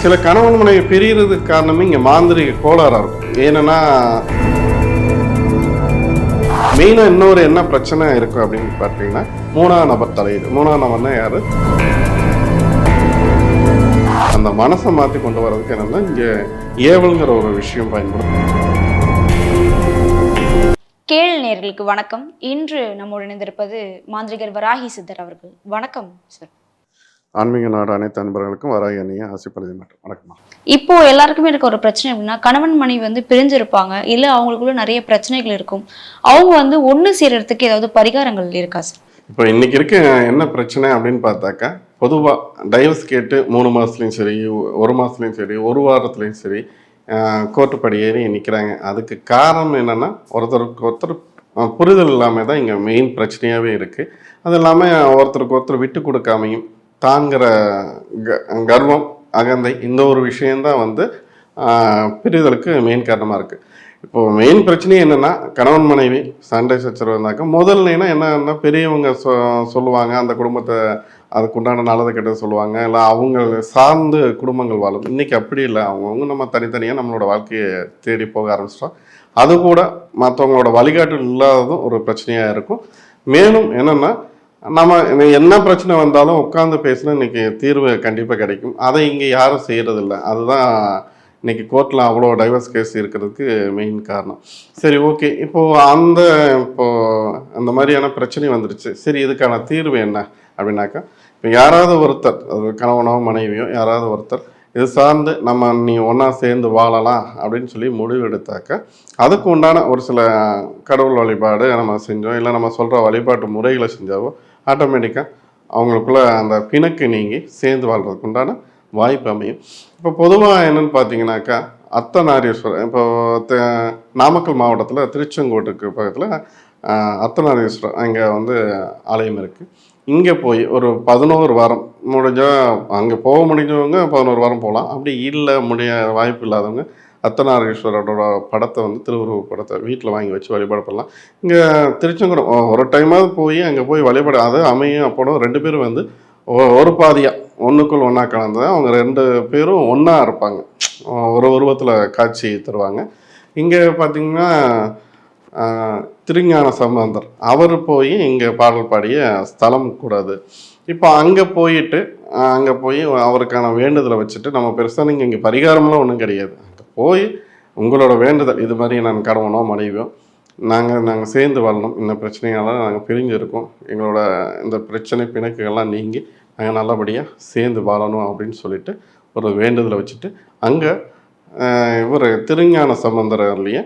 சில கணவன் மனைவி பிரிகிறதுக்கு காரணமே இங்கே மாந்திரிக கோளாறாக இருக்கும். ஏன்னா மெயினாக இன்னொரு என்ன பிரச்சனை இருக்கும் அப்படின்னு பார்த்தீங்கன்னா மூணாம் நபர் தலையீடு. மூணாம் நபர்னா யாரு? அந்த மனசை மாற்றி கொண்டு வர்றதுக்கு என்னென்னா இங்கே ஏவல்ங்கிற ஒரு விஷயம் பயன்படும் கேள் நேர்களுக்கு வணக்கம். இன்று நம்மோடு இணைந்திருப்பது மாந்திரிகர் வராகி சித்தர் அவர்கள். வணக்கம் சார் ஆன்மீக நாடு அனைத்து அன்பர்களுக்கும் வராகி அணியை ஆசைப்படுது மட்டும் வணக்கம்மா. இப்போ எல்லாருக்குமே இருக்க ஒரு பிரச்சனை எப்படின்னா கணவன் மனைவி வந்து பிரிஞ்சிருப்பாங்க இல்ல அவங்களுக்குள்ள நிறைய பிரச்சனைகள் இருக்கும். அவங்க வந்து ஒண்ணு சேர்றதுக்கு ஏதாவது பரிகாரங்கள் இருக்கா சார்? இப்போ இன்னைக்கு இருக்க என்ன பிரச்சனை அப்படின்னு பார்த்தாக்கா பொதுவாக டைவர்ஸ் கேட்டு மூணு மாதத்துலையும் சரி ஒரு மாதத்துலையும் சரி ஒரு வாரத்துலையும் சரி கோர்ட்டு படி ஏறி நிற்கிறாங்க அதுக்கு காரணம் என்னென்னா ஒருத்தருக்கு ஒருத்தர் புரிதல் இல்லாமல் தான் இங்கே மெயின் பிரச்சனையாகவே இருக்குது அது இல்லாமல் ஒருத்தருக்கு ஒருத்தர் விட்டு கொடுக்காமையும் தாங்கிற க- கர்வம் அகந்தை இந்த ஒரு விஷயந்தான் வந்து பிரிதலுக்கு மெயின் காரணமாக இருக்குது இப்போ மெயின் பிரச்சனை என்னென்னா கணவன் மனைவி சண்டை சச்சரவு இருந்தாக்க முதல்லைனா என்னன்னா பெரியவங்க சொ சொல்லுவாங்க அந்த குடும்பத்தை அதுக்குண்டான நல்லது கெட்டது சொல்லுவாங்க. இல்லை அவங்க சார்ந்து குடும்பங்கள் வாழும். இன்றைக்கி அப்படி இல்லை. அவங்கவுங்க நம்ம தனித்தனியாக நம்மளோட வாழ்க்கையை தேடி போக ஆரம்பிச்சிட்டோம். அது கூட மற்றவங்களோட வழிகாட்டு இல்லாததும் ஒரு பிரச்சனையாக இருக்கும். மேலும் என்னென்னா நம்ம என்ன பிரச்சனை வந்தாலும் உட்காந்து பேசினா இன்னைக்கு தீர்வு கண்டிப்பாக கிடைக்கும். அதை இங்கே யாரும் செய்கிறதில்ல அதுதான் இன்னைக்கு கோர்ட்டில் அவ்வளோ டைவர்ஸ் கேஸ் இருக்கிறதுக்கு மெயின் காரணம். சரி ஓகே இப்போது அந்த இப்போது அந்த மாதிரியான பிரச்சனை வந்துருச்சு. சரி இதுக்கான தீர்வு என்ன அப்படின்னாக்கா இப்போ யாராவது ஒருத்தர் அது கணவனோ மனைவியோ யாராவது ஒருத்தர் இது சார்ந்து நம்ம நீ ஒன்றா சேர்ந்து வாழலாம் அப்படின்னு சொல்லி முடிவு எடுத்தாக்க அதுக்கு உண்டான ஒரு சில கடவுள் வழிபாடு நம்ம செஞ்சோம். இல்லை நம்ம சொல்கிற வழிபாட்டு முறைகளை செஞ்சாவோ ஆட்டோமேட்டிக்காக அவங்களுக்குள்ள அந்த பிணக்கு நீங்கி சேர்ந்து வாழ்கிறதுக்கு உண்டான வாய்ப்பு அமையும். இப்போ பொதுவாக என்னன்னு பார்த்தீங்கன்னாக்கா அத்தநாரீஸ்வரர் இப்போ த- நாமக்கல் மாவட்டத்தில் திருச்செங்கோட்டுக்கு பக்கத்தில் அத்தநாரீஸ்வரர் அங்கே வந்து ஆலயம் இருக்குது இங்கே போய் ஒரு பதினோரு வாரம் முடிஞ்சால் அங்கே போக முடிஞ்சவங்க பதினோரு வாரம் போகலாம் அப்படி இல்லை முடிய வாய்ப்பு இல்லாதவங்க அத்தனாரீஸ்வரரோட படத்தை வந்து திருவுருவ படத்தை வீட்டில் வாங்கி வச்சு வழிபாடு பண்ணலாம். இங்கே திருச்செங்குடம் ஒரு டைமாவது போய் அங்கே போய் வழிபாடு அது அமையும் அப்படம் ரெண்டு பேரும் வந்து ஒரு பாதியாக ஒன்றுக்குள் ஒன்றா கலந்து அவங்க ரெண்டு பேரும் ஒன்றா இருப்பாங்க. ஒரு உருவத்தில் காட்சி தருவாங்க. இங்கே பார்த்தீங்கன்னா திருஞான சம்பந்தர் அவர் போய் இங்கே பாடல் பாடிய ஸ்தலம் கூடாது இப்போ அங்கே போயிட்டு அங்கே போய் அவருக்கான வேண்டுதலை வச்சுட்டு நம்ம பெருசாக நீங்கள் இங்கே பரிகாரம்லாம் ஒன்றும் கிடையாது. போய் உங்களோட வேண்டுதல் இது மாதிரி நான் கணவனோ மனைவியோ நாங்கள் நாங்கள் சேர்ந்து வாழணும். இந்த பிரச்சனையெல்லாம் நாங்கள் பிரிஞ்சு இருக்கோம் எங்களோட இந்த பிரச்சனை பிணக்குகள்லாம் நீங்கி நாங்கள் நல்லபடியாக சேர்ந்து வாழணும் அப்படின்னு சொல்லிட்டு ஒரு வேண்டுதலை வச்சுட்டு அங்கே இவர் திருஞான சம்பந்தரிலேயே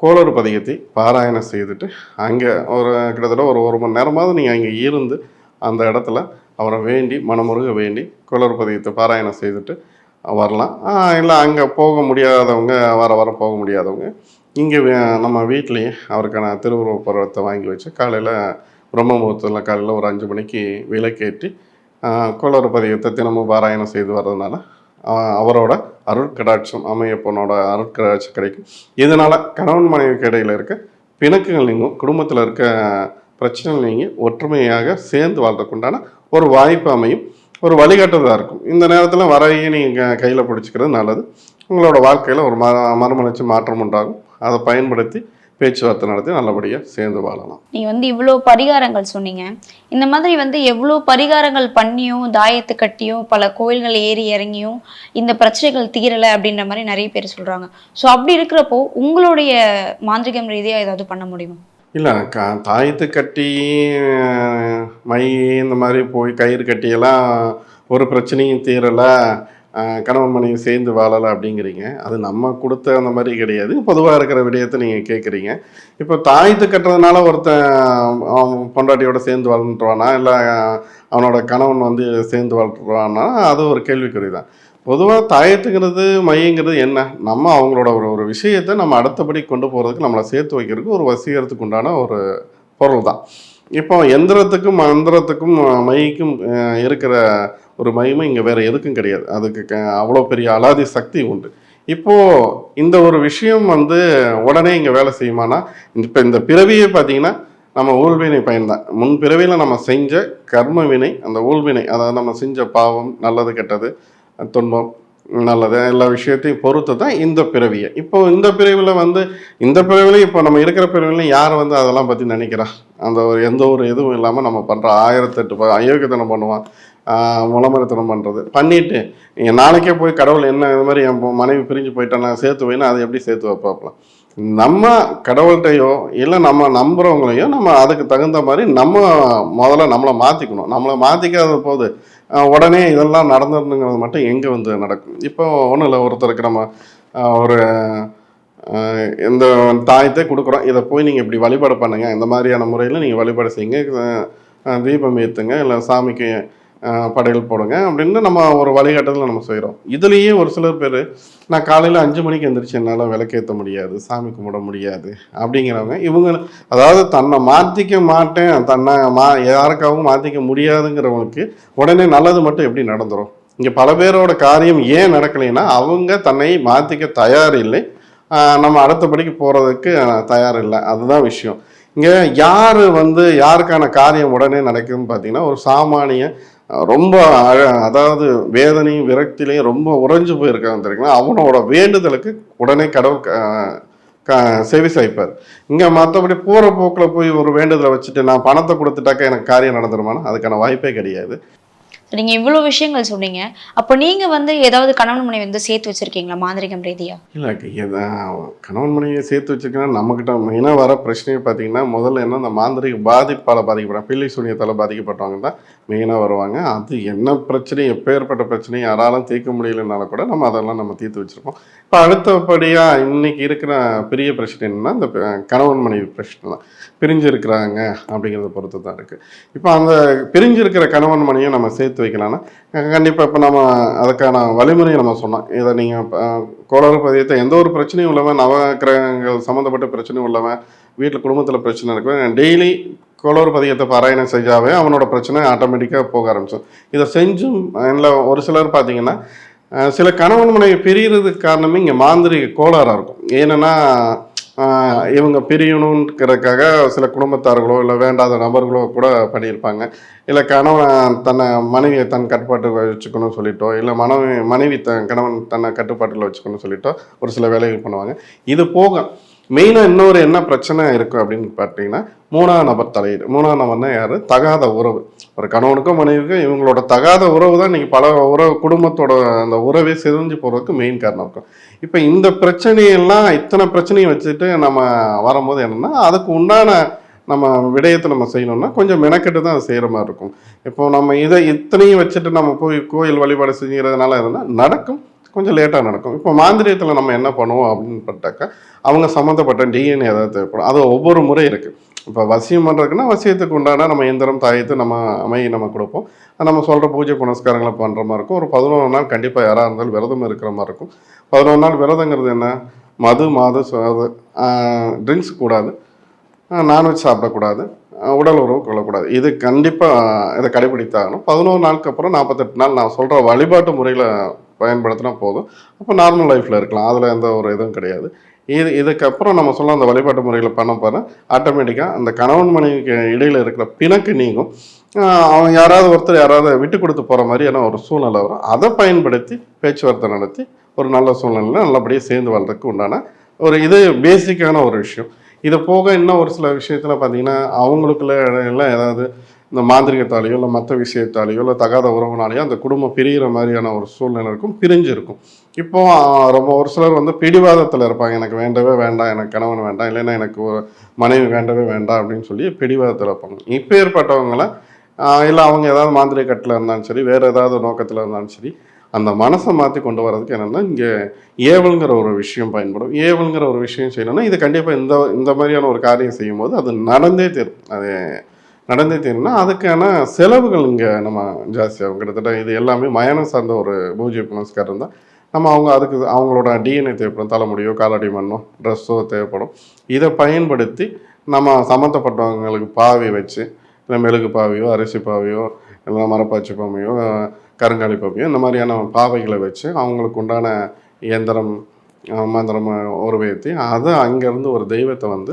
கோளறு பதிகத்தை பாராயணம் செய்துட்டு அங்கே ஒரு கிட்டத்தட்ட ஒரு ஒரு மணி நேரமாவது நீங்கள் அங்கே இருந்து அந்த இடத்துல அவரை வேண்டி மனமுருக வேண்டி கோளறு பதிகத்தை பாராயணம் செய்துட்டு வரலாம். இல்லை அங்கே போக முடியாதவங்க வர வர போக முடியாதவங்க இங்கே நம்ம வீட்லேயே அவருக்கான திருவுருவ பருவத்தை வாங்கி வச்சு காலையில் பிரம்ம முகூர்த்தத்தில் காலையில் ஒரு அஞ்சு மணிக்கு விலக்கேற்றி கோளறு பதிகத்தை தினமும் பாராயணம் செய்து வர்றதுனால அவரோட அருட்கடாட்சம் அமையப்பனோட அருட்கடாட்சம் கிடைக்கும். இதனால் கணவன் மனைவிக்கு இடையில் இருக்க பிணக்குகள் நீங்கும் குடும்பத்தில் இருக்க பிரச்சனைகள் நீங்கி ஒற்றுமையாக சேர்ந்து வாழ்றதுக்குண்டான ஒரு வாய்ப்பு அமையும். ஒரு வழிகாட்டுதலாக இருக்கும். இந்த நேரத்தில் வரையை நீங்கள் கையில் பிடிச்சிக்கிறது நல்லது. உங்களோட வாழ்க்கையில் ஒரு ம மறுமலர்ச்சி மாற்றம் உண்டாகும். அதை பயன்படுத்தி பேச்சுவார்த்தை நடத்தி நல்லபடியாக சேர்ந்து வாழலாம். நீங்கள் வந்து இவ்வளோ பரிகாரங்கள் சொன்னீங்க. இந்த மாதிரி வந்து எவ்வளோ பரிகாரங்கள் பண்ணியும் தாயத்து கட்டியும் பல கோயில்கள் ஏறி இறங்கியும் இந்த பிரச்சனைகள் தீரலை அப்படின்ற மாதிரி நிறைய பேர் சொல்கிறாங்க ஸோ அப்படி இருக்கிறப்போ உங்களுடைய மாந்திரிகம் ரீதியாக ஏதாவது பண்ண முடியுமா? இல்லை க தாயத்து கட்டி மை இந்த மாதிரி போய் கயிறு கட்டியெல்லாம் ஒரு பிரச்சனையும் தீரலை கணவன் மனைவி சேர்ந்து வாழலை அப்படிங்கிறீங்க. அது நம்ம கொடுத்த அந்த மாதிரி கிடையாது. பொதுவாக இருக்கிற விடயத்தை நீங்கள் கேட்குறீங்க இப்போ தாயத்து கட்டுறதுனால ஒருத்தன் அவன் பொண்டாட்டியோட சேர்ந்து வாழ்ந்துட்டுவானா இல்லை அவனோட கணவன் வந்து சேர்ந்து வாழ்ந்துருவானா அது ஒரு கேள்விக்குறி தான் பொதுவாக தாயத்துங்கிறது மையங்கிறது என்ன? நம்ம அவங்களோட ஒரு ஒரு விஷயத்தை நம்ம அடுத்தபடி கொண்டு போகிறதுக்கு நம்மளை சேர்த்து வைக்கிறதுக்கு ஒரு வசீகரத்துக்கு உண்டான ஒரு பொருள் தான். இப்போ எந்திரத்துக்கும் மந்திரத்துக்கும் மைக்கும் இருக்கிற ஒரு மகிமை இங்கே வேறு எதுக்கும் கிடையாது. அதுக்கு க- அவ்வளோ பெரிய அலாதி சக்தி உண்டு. இப்போது இந்த ஒரு விஷயம் வந்து உடனே இங்கே வேலை செய்யுமானா இப்போ இந்த பிறவியே பார்த்தீங்கன்னா நம்ம ஊழ்வினை பயன்தான் முன் பிறவியில் நம்ம செஞ்ச கர்மவினை அந்த ஊழ்வினை அதாவது நம்ம செஞ்ச பாவம் நல்லது கெட்டது துன்பம் நல்லது எல்லா விஷயத்தையும் பொறுத்து தான் இந்த பிறவியை. இப்போ இந்த பிறவியில் வந்து இந்த பிறவிலையும் இப்போ நம்ம இருக்கிற பிறவிலையும் யார் வந்து அதெல்லாம் பற்றி நினைக்கிறா? அந்த ஒரு எந்த ஒரு இதுவும் இல்லாமல் நம்ம பண்ணுற ஆயிரத்தெட்டு அயோக்கியத்தனம் பண்ணுவான் முளமரத்தனம் பண்ணுறது பண்ணிவிட்டு நாளைக்கே போய் கடவுள் என்ன இது மாதிரி என் மனைவி பிரிஞ்சு போயிட்டேன் நான் சேர்த்து வைனா அதை எப்படி சேர்த்து வைப்பாப்பலாம் நம்ம கடவுள்கிட்டையோ இல்லை நம்ம நம்புகிறவங்களையோ நம்ம அதுக்கு தகுந்த மாதிரி நம்ம முதல்ல நம்மளை மாற்றிக்கணும் நம்மளை மாற்றிக்காத போது உடனே இதெல்லாம் நடந்துருந்துங்கிறது மட்டும் எங்கே வந்து நடக்கும்? இப்போ ஒன்றும் இல்லை ஒருத்தருக்கு நம்ம ஒரு இந்த தாயத்தை கொடுக்குறோம். இதை போய் நீங்கள் இப்படி வழிபாடு பண்ணுங்கள் இந்த மாதிரியான முறையில் நீங்கள் வழிபாடு செய்யுங்க. தீபம் ஏற்றுங்க இல்லை சாமிக்கு படைகள் போடுங்க அப்படின்னு நம்ம ஒரு வழிகாட்டத்தில் நம்ம செய்கிறோம் இதுலேயே ஒரு சிலர் பேர் நான் காலையில் அஞ்சு மணிக்கு எந்திரிச்சு என்னால் விளக்கேற்ற முடியாது சாமி கும்பிட முடியாது அப்படிங்கிறவங்க இவங்க அதாவது தன்னை மாற்றிக்க மாட்டேன் தன்னை மா யாருக்காகவும் மாற்றிக்க முடியாதுங்கிறவங்களுக்கு உடனே நல்லது மட்டும் எப்படி நடந்துரும்? இங்கே பல பேரோட காரியம் ஏன் நடக்கலைன்னா அவங்க தன்னை மாற்றிக்க தயார் இல்லை நம்ம அடுத்தபடிக்கு போகிறதுக்கு தயார் இல்லை அதுதான் விஷயம். இங்கே யார் வந்து யாருக்கான காரியம் உடனே நடக்குதுன்னு பார்த்தீங்கன்னா ஒரு சாமானிய ரொம்ப அழ அதாவது வேதனையும் விரக்திலையும் ரொம்ப உறைஞ்சு போயிருக்காங்க தெரியுங்களா அவனோட வேண்டுதலுக்கு உடனே கடவுள் க- செவி சாய்ப்பார். இங்கே மற்றபடி போகிற போக்கில் போய் ஒரு வேண்டுதலை வச்சுட்டு நான் பணத்தை கொடுத்துட்டாக்கா எனக்கு காரியம் நடந்துருமானா அதுக்கான வாய்ப்பே கிடையாது. நீங்க இவ்வளவு விஷயங்கள் சொன்னீங்க. அப்போ நீங்க வந்து ஏதாவது கணவன் மனைவி வந்து சேர்த்து வச்சிருக்கீங்களா? மாந்திரிகம் ரீதியா? இல்லை கணவன் மனைவியை சேர்த்து வச்சுக்கன்னா நம்மக்கிட்ட மெயினாக வர பிரச்சனையை பார்த்தீங்கன்னா முதல்ல என்ன அந்த மாந்திரிக பாதிப்பால் பாதிக்கப்படும். பிள்ளை சூனியத்தால் பாதிக்கப்பட்டவங்க தான் மெயினாக வருவாங்க. அது என்ன பிரச்சனை எப்பேற்பட்ட பிரச்சனை யாராலும் தீர்க்க முடியலனால கூட நம்ம அதெல்லாம் நம்ம தீர்த்து வச்சுருப்போம். இப்போ அடுத்தபடியாக இன்னைக்கு இருக்கிற பெரிய பிரச்சனை என்னன்னா இந்த கணவன் மனைவி பிரச்சனை தான். பிரிஞ்சிருக்கிறாங்க அப்படிங்கிறத பொறுத்து தான் இருக்குது இப்போ அந்த பிரிஞ்சிருக்கிற கணவன் மனைவியை நம்ம சேர்த்து வைக்கலாம்னா. கண்டிப்பாக இப்போ நம்ம அதுக்கான வழிமுறையை நம்ம சொன்னோம். இதை நீங்கள் கோளாறு பதியத்தை எந்த ஒரு பிரச்சனையும் உள்ளவன் நவக்கிரகங்கள் சம்மந்தப்பட்ட பிரச்சனையும் உள்ளவன் வீட்டில் குடும்பத்தில் பிரச்சனை இருக்கு. டெய்லி கோளறு பதியத்தை பாராயணம் செஞ்சாவே அவனோட பிரச்சனை ஆட்டோமேட்டிக்காக போக ஆரம்பிச்சோம் இதை செஞ்சும் இல்லை ஒரு சிலர் பார்த்தீங்கன்னா சில கணவன் மனைவி பிரிகிறதுக்கு காரணமே இங்கே மாந்திரிக கோளாறாக இருக்கும். ஏன்னா இவங்க பிரியணுங்கிறதுக்காக சில குடும்பத்தார்களோ இல்லை வேண்டாத நபர்களோ கூட பண்ணியிருப்பாங்க. இல்லை கணவன் தன்னை மனைவியை தன் கட்டுப்பாட்டுக்கு வச்சுக்கணும்னு சொல்லிட்டோ இல்லை மனைவி மனைவி தன் கணவன் தன்னை கட்டுப்பாட்டில் வச்சுக்கணும்னு சொல்லிட்டோ ஒரு சில வேலைகள் பண்ணுவாங்க. இது போக மெயினாக இன்னொரு என்ன பிரச்சனை இருக்கும் அப்படின்னு பார்த்தீங்கன்னா மூணாம் நபர் தலையீடு. மூணாம் நபர்னா யார்? தகாத உறவு. ஒரு கணவனுக்கும் மனைவிக்கும் இவங்களோட தகாத உறவு தான் நீங்கள் பல உறவு குடும்பத்தோட அந்த உறவே சிதைஞ்சு போகிறதுக்கு மெயின் காரணம் இருக்கும். இப்போ இந்த பிரச்சனையெல்லாம் இத்தனை பிரச்சனையும் வச்சுட்டு நம்ம வரும்போது என்னன்னா அதுக்கு உண்டான நம்ம விடயத்தை நம்ம செய்யணும்னா கொஞ்சம் மெனக்கெட்டு தான் அது செய்கிற மாதிரி இருக்கும். இப்போ நம்ம இதை இத்தனையும் வச்சுட்டு நம்ம போய் கோயில் வழிபாடு செஞ்சுக்கிறதுனால இருந்தால் நடக்கும். கொஞ்சம் லேட்டாக நடக்கும். இப்போ மாந்திரியத்தில் நம்ம என்ன பண்ணுவோம் அப்படின்னு பார்த்தாக்கா அவங்க சம்மந்தப்பட்ட டிஎன்ஏ ஏதாவது தேவைப்படும். அது ஒவ்வொரு முறை இருக்குது இப்போ வசியம் பண்ணுறதுக்குன்னா வசியத்துக்கு உண்டான நம்ம எந்திரம் தாயத்து நம்ம அமையை நம்ம கொடுப்போம். நம்ம சொல்கிற பூஜை புனஸ்காரங்களை பண்ணுற மாதிரி இருக்கும். ஒரு பதினொன்று நாள் கண்டிப்பாக யாராக இருந்தாலும் விரதம் இருக்கிற மாதிரி இருக்கும். பதினொன்று நாள் விரதங்கிறது என்ன? மது மாது ட்ரிங்க்ஸ் கூடாது. நான்வெஜ் சாப்பிடக்கூடாது. உடல் உறவு கொள்ளக்கூடாது. இது கண்டிப்பாக இதை கடைபிடித்தாகணும் பதினோரு நாளுக்கு அப்புறம் நாற்பத்தெட்டு நாள் நான் சொல்கிற வழிபாட்டு முறையில் பயன்படுத்தினா போதும். அப்போ நார்மல் லைஃப்பில் இருக்கலாம். அதில் எந்த ஒரு இதுவும் கிடையாது. இது இதுக்கப்புறம் நம்ம சொல்ல அந்த வழிபாட்டு முறையில் பண்ண போகிற ஆட்டோமேட்டிக்காக அந்த கணவன் மனைவிக்கு இடையில் இருக்கிற பிணக்கு நீங்கும். அவன் யாராவது ஒருத்தர் யாராவது விட்டு கொடுத்து போகிற மாதிரியான ஒரு சூழ்நிலை வரும். அதை பயன்படுத்தி பேச்சுவார்த்தை நடத்தி ஒரு நல்ல சூழ்நிலையில் நல்லபடியாக சேர்ந்து வாழ்றதுக்கு உண்டான ஒரு இது பேசிக்கான ஒரு விஷயம். இதை போக இன்னும் ஒரு சில விஷயத்தில் பார்த்தீங்கன்னா அவங்களுக்குள்ள இடையில ஏதாவது இந்த மாந்திரிகத்தாலேயோ இல்லை மற்ற விஷயத்தாலேயோ இல்லை தகாத உறவுனாலேயோ அந்த குடும்பம் பிரிகிற மாதிரியான ஒரு சூழ்நிலை இருக்கும் பிரிஞ்சிருக்கும். இப்போ ரொம்ப ஒரு சிலர் வந்து பிடிவாதத்தில் இருப்பாங்க. எனக்கு வேண்டவே வேண்டாம் எனக்கு கணவன் வேண்டாம் இல்லைன்னா எனக்கு ஒரு மனைவி வேண்டவே வேண்டாம் அப்படின்னு சொல்லி பிடிவாதத்தில் இருப்பாங்க. இப்போ ஏற்பட்டவங்கள இல்லை அவங்க ஏதாவது மாந்திரிக கட்டில் இருந்தாலும் சரி வேறு ஏதாவது நோக்கத்தில் இருந்தாலும் சரி அந்த மனசை மாற்றி கொண்டு வரதுக்கு என்னென்னா இங்கே ஏவல்ங்கிற ஒரு விஷயம் பயன்படும். ஏவல்ங்கிற ஒரு விஷயம் செய்யணும்னா இது கண்டிப்பாக இந்த இந்த மாதிரியான ஒரு காரியம் செய்யும்போது அது நடந்தே தீரும். அது நடந்தே தீரும்னா அதுக்கான செலவுகள் இங்கே நம்ம ஜாஸ்தியாகும் கிட்டத்தட்ட இது எல்லாமே மயானம் சார்ந்த ஒரு பூஜை புனஸ்காரம் தான். நம்ம அவங்க அதுக்கு அவங்களோட டிஎன்ஏ தேவைப்படும். தலைமுடியோ காலடி மண்ணோ ட்ரெஸ்ஸோ தேவைப்படும். இதை பயன்படுத்தி நம்ம சம்மந்தப்பட்டவங்களுக்கு பாவி வச்சு இல்லை மெழுகு பாவியோ அரிசி பாவியோ இல்லை மரப்பாச்சி பாமையோ கருங்காலி பாவியோ இந்த மாதிரியான பாவைகளை வச்சு அவங்களுக்கு உண்டான இயந்திரம் மந்திரம் உருவேற்றி அதை அங்கேருந்து ஒரு தெய்வத்தை வந்து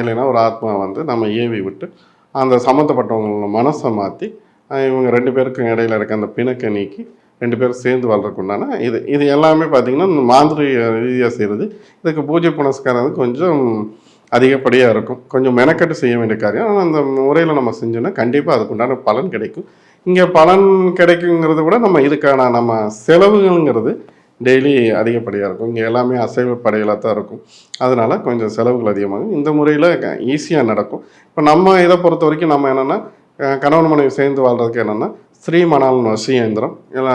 இல்லைன்னா ஒரு ஆத்மா வந்து நம்ம ஏவி விட்டு அந்த சம்மந்தப்பட்டவங்களோட மனசை மாற்றி இவங்க ரெண்டு பேருக்கும் இடையில இருக்க அந்த பிணக்கை நீக்கி ரெண்டு பேரும் சேர்ந்து வாழ்றதுக்கு உண்டான இது இது எல்லாமே பார்த்தீங்கன்னா இந்த ரீதியாக செய்கிறது இதுக்கு பூஜை புனஸ்காரம் வந்து கொஞ்சம் அதிகப்படியாக இருக்கும். கொஞ்சம் மெனக்கட்டு செய்ய வேண்டிய காரியம். ஆனால் அந்த முறையில் நம்ம செஞ்சோன்னா கண்டிப்பாக அதுக்குண்டான பலன் கிடைக்கும். இங்கே பலன் கிடைக்குங்கிறத விட நம்ம இதுக்கான நம்ம செலவுகள்ங்கிறது டெய்லி அதிகப்படியாக இருக்கும். இங்கே எல்லாமே அசைவ படைகளாக தான் இருக்கும். அதனால கொஞ்சம் செலவுகள் அதிகமாகும். இந்த முறையில் ஈஸியாக நடக்கும். இப்போ நம்ம இதை பொறுத்த வரைக்கும் நம்ம என்னென்னா கணவன் மனைவி சேர்ந்து வாழ்றதுக்கு என்னென்னா ஸ்ரீ மணாலன் வசியந்திரம் இல்லை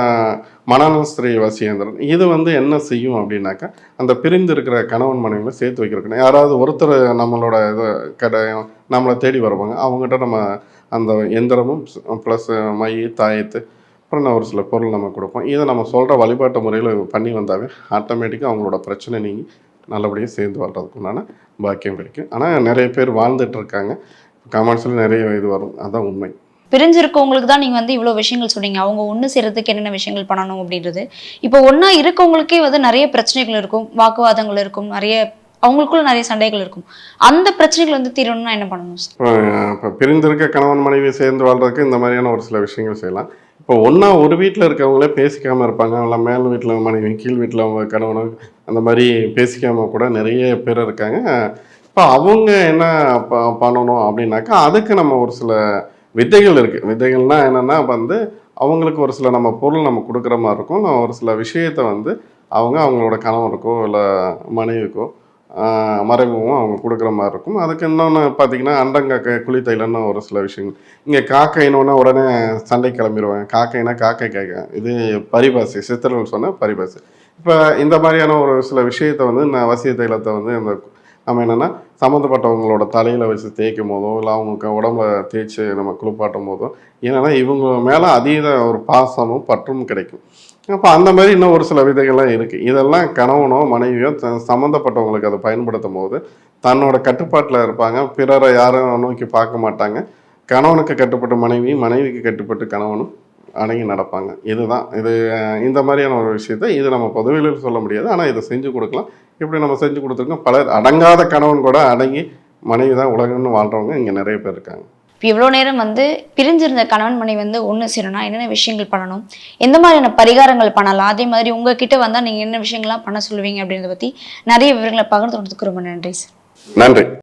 மணாலன் ஸ்ரீ வசியந்திரம் இது வந்து என்ன செய்யும் அப்படின்னாக்கா அந்த பிரிந்து இருக்கிற கணவன் மனைவிகளை சேர்த்து வைக்கிறக்கணும் யாராவது ஒருத்தர் நம்மளோட இது கடை நம்மளை தேடி வருவாங்க. அவங்ககிட்ட நம்ம அந்த எந்திரமும் ப்ளஸ் மை தாயத்து அப்புறம் நான் ஒரு சில பொருள் நம்ம கொடுப்போம். இதை நம்ம சொல்கிற வழிபாட்டு முறையில் பண்ணி வந்தாவே ஆட்டோமேட்டிக்காக அவங்களோட பிரச்சனை நீங்கி நல்லபடியாக சேர்ந்து வாழ்றதுக்கு உண்டான பாக்கியம் கிடைக்கும். ஆனால் நிறைய பேர் வாழ்ந்துட்டு இருக்காங்க. கமெண்ட்ஸில் நிறைய இது வரும். அதான் உண்மை. பிரிஞ்சிருக்கவங்களுக்கு தான் நீங்க வந்து இவ்வளவு விஷயங்கள் சொன்னீங்க. அவங்க ஒண்ணு சேர்றதுக்கு என்னென்ன விஷயங்கள் பண்ணணும் அப்படின்றது. இப்போ ஒண்ணா இருக்கவங்களுக்கே வந்து நிறைய பிரச்சனைகள் இருக்கும். வாக்குவாதங்கள் இருக்கும். நிறைய அவங்களுக்குள்ள நிறைய சண்டைகள் இருக்கும். அந்த பிரச்சனைகள் வந்து தீரணும்னா என்ன பண்ணணும் இப்போ பிரிந்திருக்க கணவன் மனைவி சேர்ந்து வாழ்றதுக்கு இந்த மாதிரியான ஒரு சில விஷயங்கள் செய்யலாம். இப்போ ஒன்றா ஒரு வீட்டில் இருக்கவங்களே பேசிக்காமல் இருப்பாங்க. இல்லை மேல் வீட்டில் மனைவி கீழ் வீட்டில் அவங்க கணவனும் அந்த மாதிரி பேசிக்காமல் கூட நிறைய பேர் இருக்காங்க. இப்போ அவங்க என்ன ப பண்ணணும் அப்படின்னாக்கா அதுக்கு நம்ம ஒரு சில வித்தைகள் இருக்குது வித்தைகள்னா என்னென்னா வந்து அவங்களுக்கு ஒரு சில நம்ம பொருள் நம்ம கொடுக்குற மாதிரி இருக்கும். ஒரு சில விஷயத்தை வந்து அவங்க அவங்களோட கணவருக்கோ இல்லை மனைவிக்கோ ஆஹ் அவங்க கொடுக்குற மாதிரி இருக்கும். அதுக்கு இன்னொன்று பார்த்தீங்கன்னா அண்டங்காக்கை குளித்தைலன்னு ஒரு சில விஷயங்கள். இங்கே காக்கைனோன்னா உடனே சண்டை கிளம்பிடுவாங்க காக்கைனா காக்கை கேட்க. இது பரிபாசை சித்திரங்கள் சொன்னால் பரிபாசை. இப்போ இந்த மாதிரியான ஒரு சில விஷயத்தை வந்து நான் வசிய தைலத்தை வந்து இந்த நம்ம என்னென்னா சம்மந்தப்பட்டவங்களோட தலையில் வச்சு தேய்க்கும் போதோ இல்லை அவங்களுக்கு உடம்புல தேய்ச்சி நம்ம குளிப்பாட்டும் போதோ என்னென்னா இவங்க மேலே அதீத ஒரு பாசமும் பற்றும் கிடைக்கும். அப்போ அந்த மாதிரி இன்னும் ஒரு சில விதைகள்லாம் இருக்குது இதெல்லாம் கணவனோ மனைவியோ த- சம்மந்தப்பட்டவங்களுக்கு அதை பயன்படுத்தும் போது தன்னோட கட்டுப்பாட்டில் இருப்பாங்க. பிறரை யாரும் நோக்கி பார்க்க மாட்டாங்க. கணவனுக்கு கட்டுப்பட்ட மனைவி மனைவிக்கு கட்டுப்பட்டு கணவனும் அணங்கி நடப்பாங்க. இதுதான். இது இந்த மாதிரியான ஒரு விஷயத்த இது நம்ம பொதுவெளியில் சொல்ல முடியாது. ஆனால் இதை செஞ்சு கொடுக்கலாம். இப்படி நம்ம செஞ்சு கொடுத்துருக்கோம். பலர் அடங்காத கணவன் கூட அடங்கி மனைவி தான் உலகம்னு வாழ்கிறவங்க இங்கே நிறைய பேர் இருக்காங்க. இப்போ இவ்வளோ நேரம் வந்து பிரிஞ்சிருந்த கணவன் மனைவி வந்து ஒன்று சேரணும்னா என்னென்ன விஷயங்கள் பண்ணணும்? எந்த மாதிரியான பரிகாரங்கள் பண்ணலாம்? அதே மாதிரி உங்ககிட்ட வந்தால் நீங்கள் என்ன விஷயங்கள்லாம் பண்ண சொல்லுவீங்க அப்படின்றத பற்றி நிறைய விவரங்களை பகிர்ந்து கொடுத்துக்கு ரொம்ப நன்றி சார். நன்றி.